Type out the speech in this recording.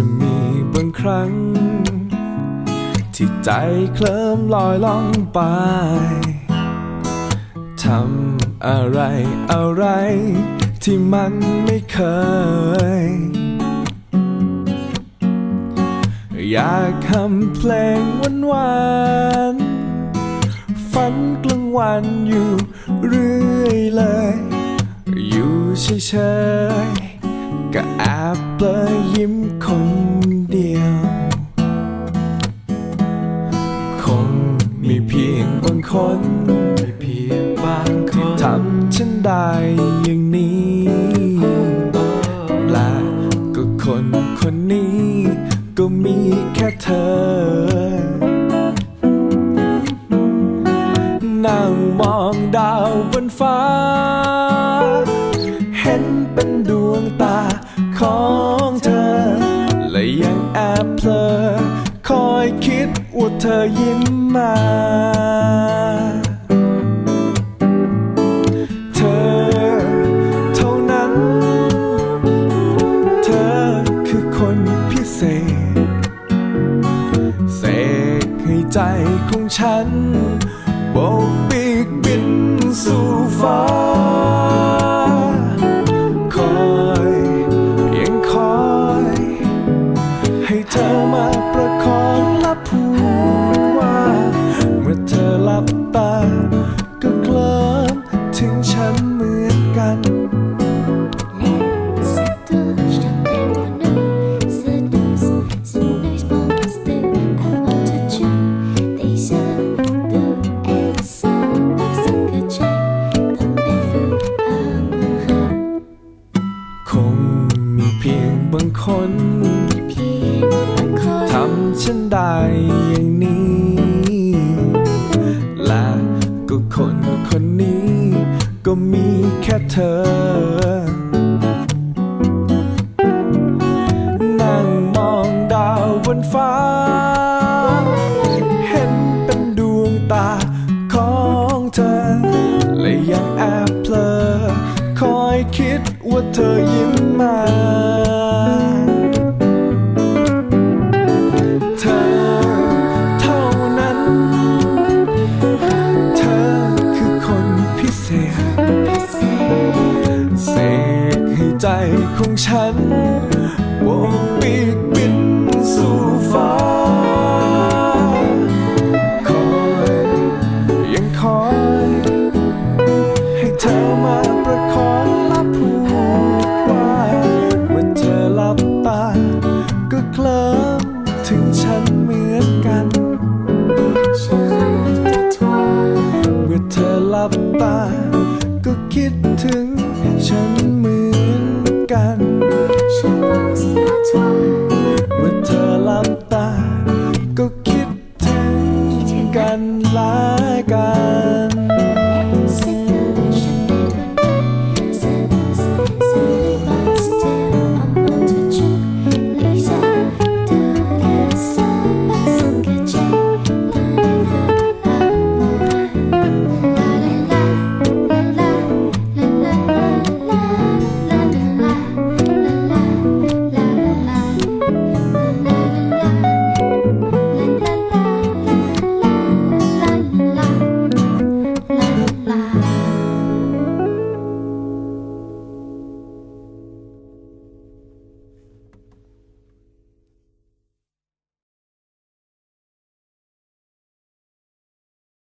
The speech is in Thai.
จะมีบางครั้ง ที่ใจเคลิ้มลอยล่องไปทำอะไรอะไร ที่มันไม่เคย อยากทำเพลงหวานฝันกลางวันอยู่เรื่อยเลย อยู่เฉยๆ ก็แอบเปลยยิ้มคนเดียว คงมีเพียงบางคนมีเพียงบางคที่ทำฉันได้อย่างนี้ และก็คนคนนี้ก็มีแค่เธอนั่งมองดาวบนฟ้า เห็นเป็น ของเธอ และยังแอบเพลอคอยคิดว่าเธอยิ้มมา เธอเท่านั้น เธอคือคนพิเศษ เสกให้ใจของฉันโบกปีกบินสู่ฟ้า ถึงฉันเหมือนกัน Se tu já tem no seduz, se nós vamos ter a multitude, deixando essa nossa caixa também foi amarrar. คงมีเพียงบางคนเพียงบางคนทำฉันได้อย่าง ก็มีแค่เธอ นั่งมองดาวบนฟ้า เห็นเป็นดวงตาของเธอ และยังแอบเพลอคอยคิดว่าเธอยิ้มมา ใจของฉันโบกปีกบินสู่ฟ้า คอยยังคอย ให้เธอมาประคองและพูดว่าเมื่อเธอหลับตา ก็เคลิ้มถึงฉันเหมือนกันเมื่อเธอหลับตา ก็คิดถึงฉันเหมือน กัน ฉันมองสีหน้าเธอเมื่อเธอ